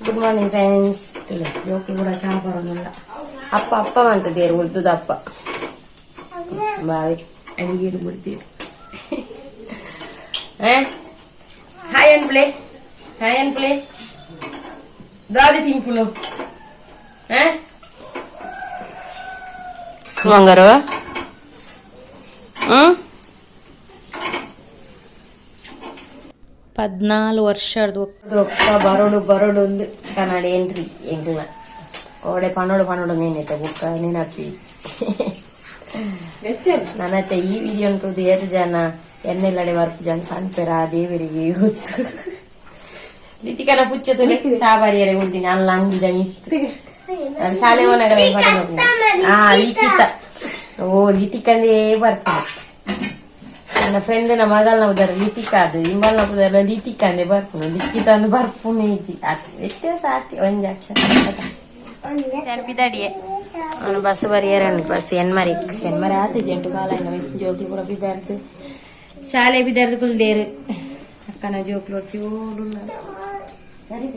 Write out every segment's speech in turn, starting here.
Good morning friends ಇಲ್ಲ ಜೋಕಿ ಕೂಡ ಚಹಾ ಬರೋದಿಲ್ಲ ಅಪ್ಪ ಅಪ್ಪ ಅಂತದೇರು ಉದ್ದುದ ಅಪ್ಪ ಬಾವಿ ಅಡಿಗೆ ಬಿಡ್ತೀವಿ ಹಾಯ್ ಅನ್ ಪ್ಲೇ ಹಾಯ್ ಅನ್ ಪ್ಲೇ ದಾದಿ ತಿಂಪುಲು ಮಂಗಾರು ಹ್ಮ್ ಪದ್ನಾಲ್ಕು ವರ್ಷದ್ದು ಬರೋಡು ಬರೋಡು ಒಂದು ಕನ್ನಡ ಏನ್ರಿ? ಎಂಗ್ಲ ಕೋಡೆ ಪನ್ನೋಡು ಪನ್ನೋಡು ಏನೈತೆ ಬುಕ್ಕ ನೆನಪಿ ನನ್ನತ್ತೆ ಈ ವಿಡಿಯೋ ಅಂತದ್ದು ಏತ ಜನ ಎಣ್ಣೆಲ್ಲಡೆ ವರ್ಕ್ ಜನ ಸಣ್ಣ ಆ ದೇವರಿಗೆ ಗೊತ್ತು ಲಿತಿಕನ ಪುಚ್ಚತು ಸಾಬಾರಿಯರೆ ಉಂಟಿನಿ, ಅಲ್ಲ ಅಂಗಿ ಮಿತ್ತು ನಾನು ಶಾಲೆ ಮನೆಗಳ ಹಾ ಲಿತಿಕ ಓ ಲಿತಿಕಂದೇ ಬರ್ತಾರೆ ನನ್ನ ಫ್ರೆಂಡ್ನ ಮಗಳನ್ನ ಉದರ ಲಿತಿಕ ಅದು. ಇಂಬಲ್ನ ಉದರ ಲಿತಿಕ ಅಂದೆ ಬರ್ಪುನು. ಲಿಖಿತ ಅಂದು ಬರ್ಪುನು ಇಜಿ ಅದು ವ್ಯತ್ಯಾಸ ಆತಿ ಒಂದು ಅಕ್ಷರ ಬಿದಾಡಿಯೇ ಅವನು ಬಸ್ ಬರಿಯಾರ ಬಸ್ ಎನ್ಮರಿ. ಎನ್ಮರಿ ಆತ ಜಂಟು ಕಾಲ ಇನ್ನು ಜೋಕ್ಲು ಕೂಡ ಬಿದ್ದಾರ್ದು ಶಾಲೆ ಬಿದ್ದಾರ್ದು ಕುಲ್ದೇರು ಅಕ್ಕನ ಜೋಕ್ಲು ಓಡುಲ್ಲ. ಸರಿ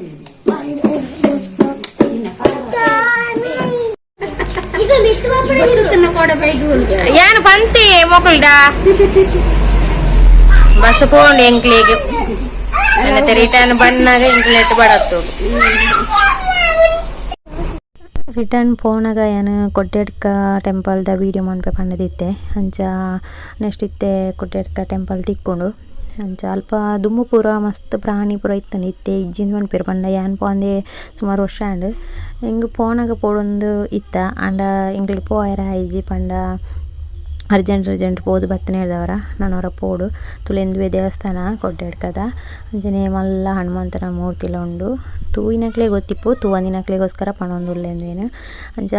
ಏನು ಪಂತಿ ಮೊಕಲ್ಡ ಬಸ್ ಪೋಂಡು ಎಂಕ್ಲಿಗೆ. ಮತ್ತೆ ರಿಟರ್ನ್ ಬಣ್ಣಾಗ ಎಟ್ ಬಡತ್ತು ರಿಟರ್ನ್ ಫೋನಾಗ ಏನು ಕೊಟ್ಟೆಡ್ಕ ಟೆಂಪಲ್ದ ವೀಡಿಯೋ ಮನ್ಪೆ ಪಂಡದಿತ್ತೆ. ಅಂಚ ನೆಕ್ಸ್ಟ್ ಇತ್ತೆ ಕೊಟ್ಟೆಡ್ಕ ಟೆಂಪಲ್ ತಿಕ್ಕೊಂಡು. ಅಂಚ ಅಲ್ಪ ದುಮ್ಮು ಪೂರ ಮಸ್ತ್ ಪ್ರಾಣಿ ಪೂರ ಇತ್ತಂದು ಇತ್ತೆ. ಇಜ್ಜಿಂದ ಮನ್ಪೇರು ಪಂಡ ಯಾನ್ ಪೋಂದೆ ಸುಮಾರು ವರ್ಷ ಆಂಡ್. ಹಿಂಗೆ ಫೋನಾಗ ಪೋಡೊಂದು ಇತ್ತ. ಅಂಡ ಇಂಗ್ಲಿಗೆ ಪೋಯರ ಇಜ್ಜಿ ಪಂಡ ಅರ್ಜೆಂಟ್ ಅರ್ಜೆಂಟ್ ಪೋದು ಬತ್ತನೆ ನಾನು ಅವರ ಪೋಡು. ತುಲೆಂದುವೆ ದೇವಸ್ಥಾನ ಕೊಡ್ಡೆಡ್ಕದ ಅಂಚನೆ ಮಲ್ಲ, ಹನುಮಂತನ ಮೂರ್ತಿಲ ಉಂಡು. ತೂವಿನಕ್ಲೆ ಗೊತ್ತಿಪ್ಪು ತೂ ಒಂದಿನಕ್ಲೆಗೋಸ್ಕರ ಪಣೊಂದುಲ್ಲೆಂದೇನು ಅಂಜ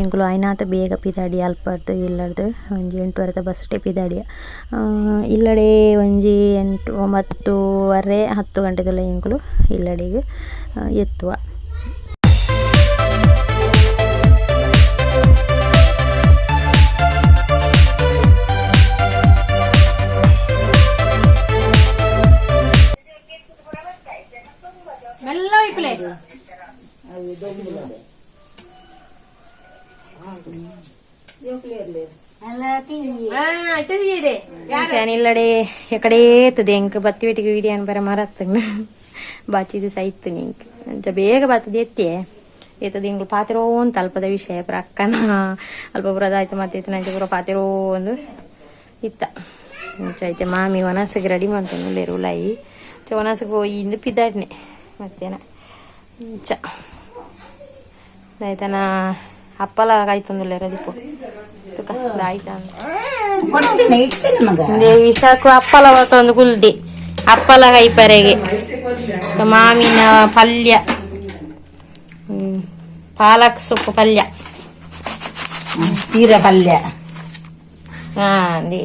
ಎಂಕುಲು ಐನಾತ ಬೇಗ ಪಿದಾಡಿ ಅಲ್ಪರ್ದು ಇಲ್ಲಡ್ದು ಒಂಜಿ ಎಂಟುವರೆದ ಬಸ್ ಸ್ಟೇ ಪಿದಾಡಿಯ. ಇಲ್ಲಡೆ ಒಂಜಿ ಎಂಟು, ಒಂಬತ್ತೂವರೆ, ಹತ್ತು ಗಂಟೆ ತುಲೆ ಎಂಕುಲು ಇಲ್ಲಡಿಗೆ ಎತ್ತುವ. ಎಕಡೆ ಏತದೆ ಎಂಕ್ ಬತ್ತಿ ವಿಡಿಯೋ ಬರ ಬಾಚಿದು ಅಂಚ ಬೇಗ ಎತ್ತೆ. ಏತದ ಪಾತಿರೋ ಅಂತ ಅಲ್ಪದ ವಿಷಯ ಪುರ ಅಕ್ಕನ. ಅಲ್ಪ ಪುರದ ಆಯ್ತು ಮತ್ತೆ ಇತ್ತು ನಂಚೆ ಪುರ ಪಾತಿರೋ ಒಂದು ಇತ್ತ. ಅಂಚ ಐತೆ ಮಾಮಿ ಒಣಸಿಗೆ ರೆಡಿ ಮಾಡ್ತಾನೆ ಉಲಾಯಿ ಚ ವನಸಿಗೆ ಹೋಗಿ ಇಂದು ಪಿದ್ದಾಡ್ನೆ. ಮತ್ತೇನ ಇಂಚ ಆಯ್ತನ ಅಪ್ಪಲ ಕಾಯ್ತಂದುಲ್ಲ ರದಿಪ್ಪು ತುಕ ಆಯ್ತಾ ದೇವಿ ಸಾಕು ಅಪ್ಪಲ ಒಂದು ಕುಲ್ದೆ ಅಪ್ಪಲ ಕೈಪರೆಗೆ ಮಾವಿನ ಪಲ್ಯ ಹ್ಮ್. ಪಾಲಕ್ ಸೊಪ್ಪು ಪಲ್ಯ ತೀರ ಪಲ್ಯ ಹಾ ಅದೇ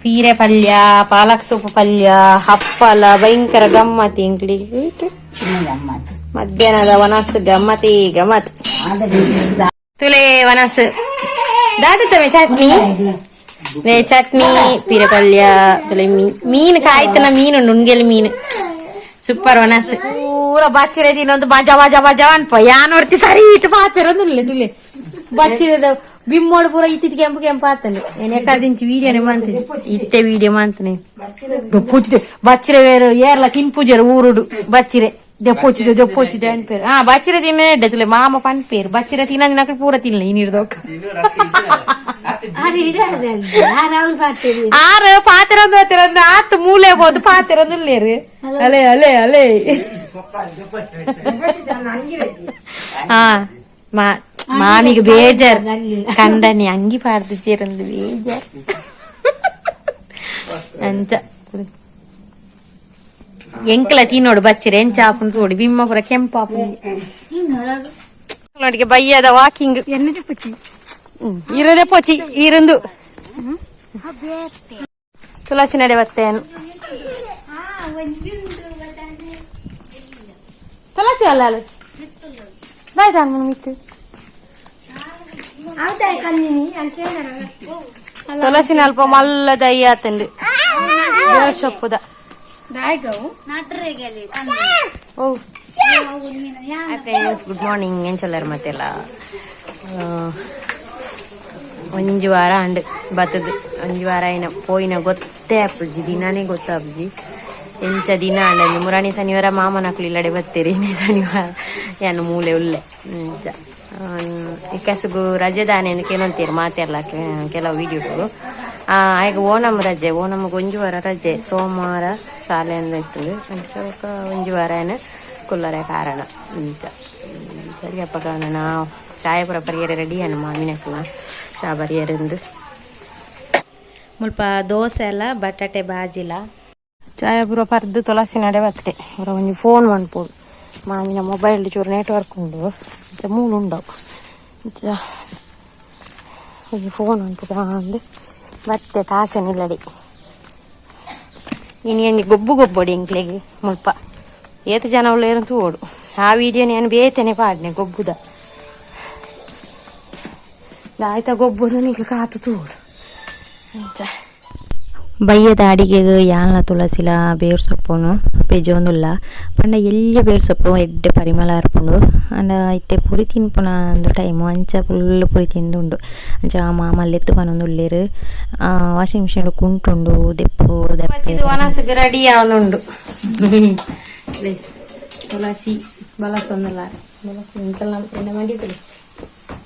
ಪೀರೆ ಪಲ್ಯ ಪಾಲಕ್ ಸೊಪ್ಪು ಪಲ್ಯ ಹಪ್ಪಲ ಭಯಂಕರ ಗಮ್ಮತ್ ಇಂಗ್ಲಿಗೆ ಗಮ್ಮತ್ ಮಧ್ಯಾಹ್ನದ ವನಸ್ ಗಮ್ಮತಿ ಗಮ್ಮತ್ ತುಲೆ ವನಸ್ ದಾದತವೆ ಚಟ್ನಿ ವೇ ಚಟ್ನಿ ಪೀರೆ ಪಲ್ಯ ತುಲೆ ಮೀ ಮೀನು ಕಾಯ್ತನ ಮೀನು ನುಣ್ಗೆಲ್ ಮೀನು ಸೂಪರ್ ವನಸ್ ಪೂರ ಬಚ್ಚಿರೆ ತಿನ್ನೊಂದು ಮಜಾ ಮಜಾ ಮಜಾ ಅನ್ಪ ಯಾ ನೋಡ್ತಿ ಸರಿ ಇಟ್ಟು ಪಾತಿರೋದು ತುಲೆ ತುಲೆ ಬಚ್ಚಿರದ ಬಿಮ್ಮೋಡು ಪೂರ ಇತ್ತಿತ್ತು ಕೆಂಪು ಕೆಂಪು ಆತಂಡು ಏನ್ ಎಕ್ಕಾದಿಂಚಿ ವೀಡಿಯೋನೆ ಮಾಡ್ತೀನಿ ಇತ್ತೆ ವೀಡಿಯೋ ಮಾಡ್ತೀನಿ ಪೂಚಿದೆ ಬಚ್ಚಿರೆ ಬೇರೆ ಏರ್ಲ ತಿನ್ಪೂಜರು ಊರುಡು ಬಚ್ಚಿರೆ ದೆಪ್ಪೋಚಿದೆ ದೆಪ್ಪೋಚಿದೆ ಅನ್ಪೇರು ಹಾ ಬಚ್ಚಿರೆ ತಿನ್ನೆ ಎಡ್ಡತಲೆ ಮಾಮ ಪನ್ಪೇರು ಬಚ್ಚಿರೆ ತಿನ್ನ ದಿನಕ್ಕೆ ಪೂರ ತಿನ್ಲ ಇನ್ ಹಿಡ್ದೋಕ ಆರು ಪಾತಿರೊಂದು ಆತ ಆತು ಮೂಲೆ ಹೋದು ಪಾತಿರೊಂದು ಇಲ್ಲೇರಿ ಅಲೆ ಅಲೆ ಅಲೆ ಹಾ ಮಾ ಮಾಮಿಗೆ ಬೇಜಾರ್ ಕಂಡನಿ ಅಂಗಿ ಪಾಡ್ದು ಚೇರಂದು ಬೇಜಾರ್ ಅಂಚ ಎಂಕ್ಲ ತಿನ್ನೋಡು ಬಚ್ಚಿರೆ ಎಂಚ ಹಾಕೊಂಡು ತೋಡಿ ಬಿಮ್ಮ ಪುರ ಕೆಂಪು ಹಾಕೊಂಡು ನೋಡಿಗೆ ಬಯ್ಯದ ವಾಕಿಂಗ್ ಇರದೆ ಪೋಚಿ ಇರಂದು ತುಳಸಿ ನಡೆ ಬತ್ತೇನು ತುಳಸಿ ಅಲ್ಲ ಅಲ್ಲ ಬಾಯ್ತಾ ಮಿತ್ತು ಅಲ್ಪ ಮಲ್ಲ ಅಯ್ಯಾತಂಡು ದೇವ್ರ ಸೊಪ್ಪುದ ಗುಡ್ ಮಾರ್ನಿಂಗ್ ಏನ್ ಚಲರ್ ಮತ್ತೆಲ್ಲ? ಒಂಜು ವಾರ ಅಂಡ್ ಬತ್ತದು. ಒಂಜಿ ವಾರ ಏನ ಪೋಯಿನ ಗೊತ್ತೇ ಅಪ್ಪಜಿ, ದಿನಾನೇ ಗೊತ್ತಾಪ್ಜಿ ಎಂಚ ದಿನ ಅಂಡ ಮುರಾಣಿ ಶನಿವಾರ ಮಾಮನಕ್ಲು ಇಲ್ಲಡೆ ಬತ್ತೇರಿ. ಶನಿವಾರ ಏನು ಮೂಲೆ ಉಲ್ಲೆ. ಕೆಸಗು ರಜೆ ದಾನೆ ಅಂತ ಕೇಳಂತೀರಿ ಮಾತೆಲ್ಲ ಕೆಲವು ವಿಡಿಯೋಗಳು. ಆಗ ಓಣಂ ರಜೆ ಓಣಮ್ಗೆ ಒಂಜು ವಾರ ರಜೆ ಸೋಮವಾರ ಶಾಲೆ ಇರ್ತದೆ. ಅಂಚಕ ಒಂಜು ವಾರ ಏನ ಕುಲ್ಲರೆ ಕಾರಣ. ಇಂಚ ಸರಿ ಅಪ್ಪ ಕಾರಣ ನಾವು ಚಾಯ ಪುರ ಪರಿಯರ ರೆಡಿ ಅನ್ನ ಮಾವಿನಕ್ಲ ಚಾ ಬರಿಯರಿಂದ ಮುಲ್ಪ ದೋಸೆ ಎಲ್ಲ ಬಟಾಟೆ ಬಾಜಿಲ. ಚಾಯ ಪುರ ಪರ್ದು ತುಳಸಿ ನಡೆ ಬತ್ತೆ ಅವರ ಒಂಜಿ ಫೋನ್ ಮಾಡ್ಬೋದು. ಮಾವಿನ ಮೊಬೈಲ್ ಚೂರು ನೆಟ್ವರ್ಕ್ ಉಂಡು. ಇಂಚ ಮೂಲು ಉಂಡವು ಇಂಚ ಒಂಜಿ ಫೋನ್ ಅನ್ಪುದ ಅಂದು ಬತ್ತೆ ತಾಸನಿಲ್ಲಡಿ ನೀನು ಏನು ಗೊಬ್ಬು ಗೊಬ್ಬೊಡಿ ಇಂಕ್ಲೆಗೆ ಮುಲ್ಪ ಏತು ಜನ ಉಳ್ಳೇರು ತೂಡು ಆ ವಿಡಿಯೋ ನಾನು ಬೇತೇನೆ ಪಾಡ್ನೆ ಗೊಬ್ಬುದ ಆಯ್ತಾ ಗೊಬ್ಬುದು ನೀನು ಕಾತು ತೂಡು ಇಂಚ ಬಯ್ಯದ ಅಡಿಗೆಗೆ ಯಾಲ್ನ ತುಳಸಿಲ ಬೇರು ಸೊಪ್ಪುನು ಪೆಜೊಂದುಲ್ಲ ಪಂಡ ಎಲ್ಲಿ ಬೇರು ಸೊಪ್ಪು ಎಡ್ಡೆ ಪರಿಮಳ ಅರ್ಪುಂಡು ಅಂಡ ಐತೆ ಪುರಿ ತಿನ್ಪುನ ಒಂದು ಟೈಮು ಅಂಚ ಫುಲ್ ಪುರಿ ತಿಂದುಂಡು ಅಂಚ ಮಾಮಲ್ಲಿ ಎತ್ತು ಪನೊಂದು ಉಳ್ಳೇರು ವಾಷಿಂಗ್ ಮಿಷಿನ್ ಕುಂಟುಂಡು ದೆಪ್ಪು ದೆಪ್ಪೆ ಇದು ಒಣಸಿಗೆ ರೆಡಿ ಅವನುಂಡು ತುಳಸಿ ಬಲಸೊಂದಲ್ಲ ಬಲಸು ಇಂಕಲ್ಲ ಎಣ್ಣೆ ಮಾಡಿದ್ರು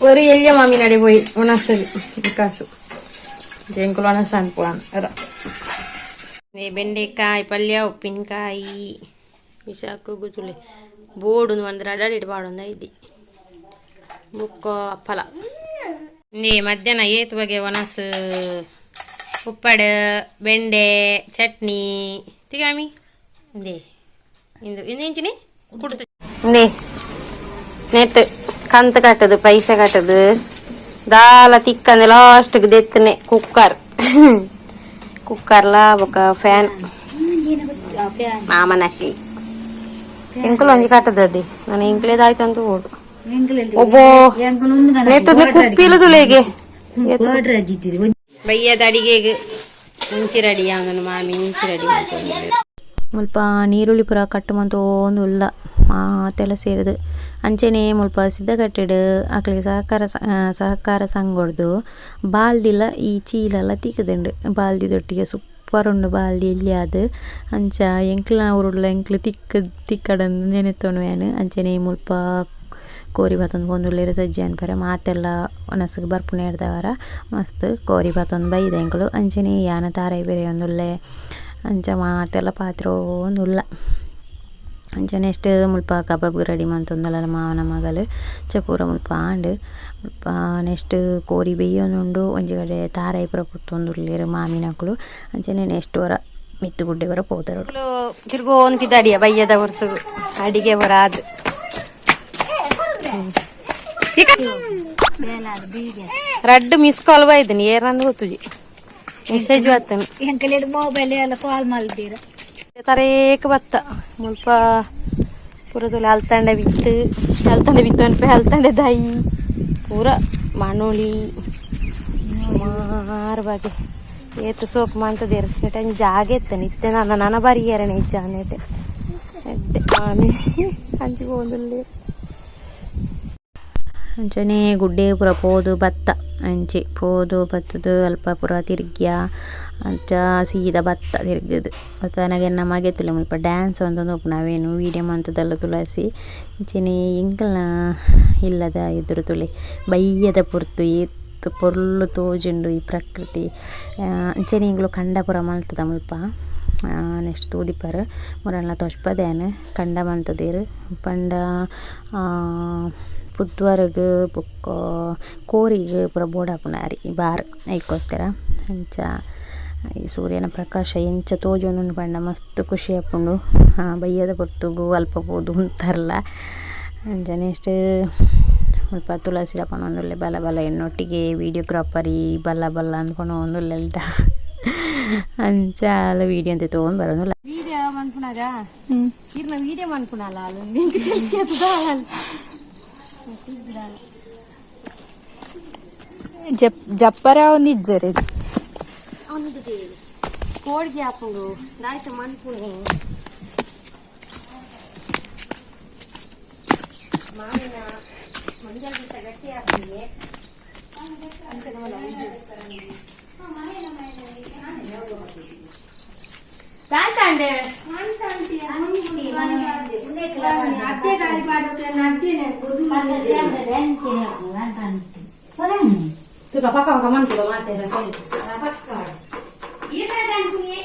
ஒரு எல்ல மாமி நடை போய் உணசது விகாசು జింకులోనే చనిపోయాను నీ బెండకాయ పల్లె ఉప్పినకాయ విశాఖ గుతులే బోడు వంద రాడాడు ఇటు పాడుందా ఇది ముక్క అప్పల నీ మధ్యాహ్న ఏతు బగే వనస్ ఉప్పడు బెండే చట్నీ తిగామి ఇందే ఇందు ఇందించిని కుడుతుంది నెట్ కంత కట్టదు పైస కట్టదు ಪೈಸೆ ಕಟ್ಟದು ದಾಲ ತಿಕ್ಕಂದೆ ಲಾಸ್ಟ್ಗೆ ದೆತ್ತನೆ ಕುಕ್ಕರ್ ಕುಕ್ಕರ್ಲ ఒక ಫ್ಯಾನ್ ಮಾಮನಕ್ಕೆ ಎಂಕುಲು ಒಂಜಿ ಕಟ್ಟದದ್ದಿ ನಾನು ಎಂಕ್ಲೇದಾಯ್ತಂತ ಓಡು ಒಬ್ಬೋ ನೆಟ್ಟದ್ದು ಕುಪ್ಪಿಲು ತುಳೆಗೆ ಬಯ್ಯದ ಅಡಿಗೆಗೆ ಮುಂಚಿ ರೆಡಿ ಅವನು ಮಾಮಿ ಮುಂಚಿ ರೆಡಿ ಮುಲ್ಪ ನೀರುಳ್ಳಿ ಪುರ ಕಟ್ಟು ಮಂತು ಒಂದು ಉಲ್ಲ ಮಾತೆಲ್ಲ ಸೇರಿದು. ಅಂಚೆನೆ ಮುಲ್ಪ ಸಿದ್ಧಗಟ್ಟೆಡು ಅಕ್ಲಿಗೆ ಸಹಕಾರ ಸಹಕಾರ ಸಂಘೊಡ್ದು ಬಾಲ್ದಿಲ್ಲ ಈ ಚೀಲೆಲ್ಲ ತಿಕ್ಕದುಂಡು ಬಾಲ್ದಿದೊಟ್ಟಿಗೆ ಸೂಪರ್ ಉಂಡು ಬಾಲ್ದಿ ಎಲ್ಲಿ ಅದು ಅಂಚ ಎಂಕ್ಲ ಉರುಳ್ಳ ಎಂಕ್ಲು ತಿಕ್ಕ ತಿಕ್ಕಡಂದು ನೆನೆತೊಣವೇನು ಅಂಚನೆ ಮುಲ್ಪ ಕೋರಿ ಬಾತೊಂದು ಒಂದುಳ್ಳೇರು ಸಜ್ಜಿ ಅನ್ಪರೆ ಮಾತೆಲ್ಲ ಒನಸ್ಗೆ ಬರ್ಪುನೆ ಹಿಡ್ದವರ ಮಸ್ತ್ ಕೋರಿ ಬಾತೊಂದು ಬೈದ ಎಂಕಲು. ಅಂಚನೆ ಯಾನ ತಾರೈ ಬೇರೆ ಅಂಚ ಮಾತೆಲ್ಲ ಪಾತ್ರೆ ಒಂದುಲ್ಲ ಅಂಚ ನೆಕ್ಸ್ಟ್ ಮುಲ್ಪ ಕಬಾಬ್ ರೆಡಿ ಮಂತೊಂದಲ್ಲ ಮಾವನ ಮಗಲು ಚಪೂರ ಮುಲ್ಪ ಆಂಡ್ ಮುಲ್ಪ ನೆಕ್ಸ್ಟ್ ಕೋರಿ ಬೇಯೊಂದುಂಡು ಒಂಜಿ ಕಡೆ ತಾರೈ ಪುರ ಪುತ್ತೊಂದುರ್ಲೇರು ಮಾಮಿನಕುಲು ಅಂಚನೆ ನೆಕ್ಸ್ಟ್ ವರ ಮಿತ್ತು ಗುಡ್ಡೆ ವರ ಪೋತರು ತಿರ್ಗೋ ಒಂದು ಪಿದಾಡಿಯ ಬಯ್ಯದ ಹೊರ್ತು ಅಡಿಗೆ ಬರ ಅದು ರಡ್ಡು ಮಿಸ್ ಕಾಲ್ ಬೈದನಿ ಏರಂದು ಗೊತ್ತುಜಿ ಮೆಸೇಜ್ ಬರ್ತೇನೆ ಎಂಕಲೆಡ್ ಮೊಬೈಲ್ ಎಲ್ಲ ಕಾಲ್ ಮಾಡಿದ್ದೀರ ತರೇಕ ಬತ್ತ ಮುಲ್ಪ ಪೂರದಲ್ಲಿ ಹಲ್ತಂಡೆ ಬಿತ್ತು. ಹಲ್ತಂಡೆ ಬಿತ್ತು ಅನ್ಪೆ ಹಲ್ತಂಡೆ ದಾಯಿ ಪೂರ ಮಣೋಳಿ ಮಾರು ಬಗೆ. ಏತು ಸೋಪ್ ಮಾಡ್ತದೇರು ನೆಟ ಜಾಗ ಎತ್ತ ನಿತ್ಯ. ನನ್ನ ನನ್ನ ಬರಿಯರಣೆ ಇಜ್ಜ ನೆಟೆ ಎಡ್ಡೆ ಆಮೆ ಅಂಚಿ ಹೋದಲ್ಲಿ ಅಂಚನೆ ಗುಡ್ಡೆ ಪುರ ಪೋದು ಭತ್ತ ಅಂಚೆ ಪೋದು ಬತ್ತದು, ಅಲ್ಪ ಪುರ ತಿರ್ಗ್ಯ, ಅಂಚ ಸೀದ ಬತ್ತ ತಿರ್ಗದು ಮತ್ತು ನನಗೆ ನಮ್ಮ ಮಗೆ ತುಲೆ ಮುಲ್ಪ ಡ್ಯಾನ್ಸ್ ಒಪ್ಪು ನಾವೇನು ವೀಡಿಯೋ ಮಂತದಲ್ಲ ತುಳಸಿ, ಇಂಚಿನಿ ಎಂಕಲ್ನ ಇಲ್ಲದ ಎದುರು ತುಳಿ. ಬಯ್ಯದ ಪುರ್ತು, ಏತ್ತು ಪೊರ್ಲು ತೋಜುಂಡು ಈ ಪ್ರಕೃತಿ. ಅಂಚನೆ ಇಂಗ್ಲು ಕಂಡ ಪುರ ಮಲ್ತದ ಮುಲ್ಪ. ನೆಕ್ಸ್ಟ್ ತೂದಿಪ್ಪರು ಮುರಣ್ಣ ತೊಷ್ಪದೇನು ಕಂಡ ಮಂತದೇರು. ಪಂಡ ಬುಧ್ವಾರಗ ಬೊಕ್ಕ ಕೋರಿಗೆ ಪೂರ ಬೋಡಾಪುನಾರಿ ಈ ಬಾರ್ ಐಕೋಸ್ಕರ. ಅಂಚ ಈ ಸೂರ್ಯನ ಪ್ರಕಾಶ ಎಂಚ ತೋಜೋಂದುಂಡು ಪಂಡ ಮಸ್ತ್ ಖುಷಿ ಆಪುಂಡು ಬಯ್ಯದ ಪೊರ್ತುಗು ಅಲ್ಪ ಬೋದು ಅಂತಾರಲ್ಲ ಅಂಚ ನೆಕ್ಸ್ಟ್ ಮುಲ್ಪ ತುಳಸಿ ಪನೊಂದುಲ್ಲೆ ಬಲ ಬಲ ಎನ್ನೊಟ್ಟಿಗೆ ವೀಡಿಯೋಗ್ರಾಫರಿ ಬಲ್ಲ ಬಲ್ಲ ಅಂದ್ಕೊಂಡು ಒಂದುಲ್ಲೆಲ್ಟ ಅಂಚ ಅಲ್ಲ ವೀಡಿಯೋ ಅಂತ ತೊಗೊಂಡು ಬರೋದು ವಿಡಿಯೋ ಮಾಡ್ಕೊಳಾಗ ಇರ್ಲ ವೀಡಿಯೋ ಮಾಡ್ಕೊಳಲ್ಲ ಜಪ್ ಜಪ್ಪರ ಅವನಿದ್ ಜರೆ ಅವನಿದ್ದು ಕೋಡ್ಗೆ ಹಾಕೊಂಡು ನಾಯ್ತು ಮನ್ಕೊಂಡು ಮಾವಿನ ಮಂಜಲ್ ಬಿಟ್ಟ ಗಟ್ಟಿ ಹಾಕಿದೆ ಅಂತ ತಾಂತಾಂಡೆ ಅತ್ತೆ ಗಾಡಿ ಮಾಡೋಕೆ ನಡ್ದೇನೆ ಗುರು suka paka paka man juga mate rasa paka iya dan punya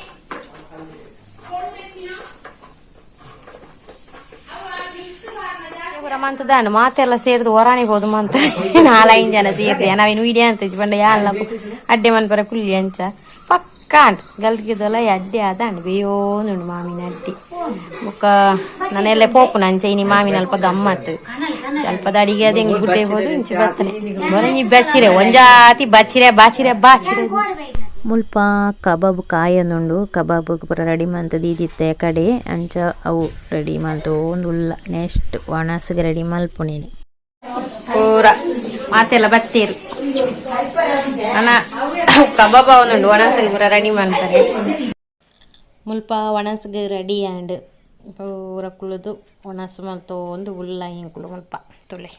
ಮಂತದಾನು ಮಾತೆಲ್ಲ ಸೇರಿದು ಹೊರಾಣಿಗೆ ಹೋದು ಮಂತ ನಾಲ್ಕೈದು ಜನ ಸೇರಿದೆ ನಾವೇನು ವೀಡಿಯೋ ಅಂತ ಬಂಡ ಯಾಲ ಅಡ್ಡೆ ಮನ್ಪರ ಕುಲ್ಲಿ ಅಂಚ ಪಕ್ಕ ಅಂಟ್ ಗಲ್ಗಿದಲ್ಲ ಅಡ್ಡೆ ಆದ ಅಂಡ್ ಬೇಯೋನುಂಡು ಮಾಮಿನ ಅಡ್ಡಿ. ಬೊಕ್ಕ ನಾನೆಲ್ಲ ಪೋಪು ನಂಚ ಇನಿ ಮಾಮಿನ ಅಲ್ಪ ಗಮ್ಮತ್ತು ಸ್ವಲ್ಪ ಅಡಿಗೆ ಅದ ಹೆಂಗ್ ಗುಡ್ಡೆ ಹೋದು ಇಂಚಿ ಬರ್ತಾನೆ. ಬರೀ ಬಚ್ಚಿರೆ ಒಂಜಾತಿ ಬಚ್ಚಿರೆ ಬಾಚಿರೆ ಬಾಚಿರೆ. ಮುಲ್ಪ ಕಬಾಬ್ ಕಾಯೊಂದುಂಡು ಕಬಾಬ್ ಪೂರ ರೆಡಿ ಮಂತ್ ದೀದಿತ್ತೆ ಕಡೆ. ಅಂಚ ಅವು ರೆಡಿ ಮಲ್ತು ಒಂದು ಉಲ್ಲ ನೆಕ್ಸ್ಟ್ ಒಣಸಿಗೆ ರೆಡಿ ಮಲ್ಪುನೇನೆ ಪೂರ ಮಾತೆಲ್ಲ ಬತ್ತೀರು. ಅನ್ನ ಕಬಾಬ್ ಅವನುಂಡು ಒಣಸಿಗೆ ಪೂರ ರೆಡಿ ಮಾಡ್ತಾರೆ. ಮುಲ್ಪ ಒಣಸಿಗೆ ರೆಡಿ ಆ್ಯಂಡ್ ಪೂರ ಕುಳಿದು ಒಣಸ್ ಮಲ್ತು ಒಂದು ಉಲ್ಲ ಹಿಂಗೆ ಕುಳು ಮುಲ್ಪ ತುಳೆ.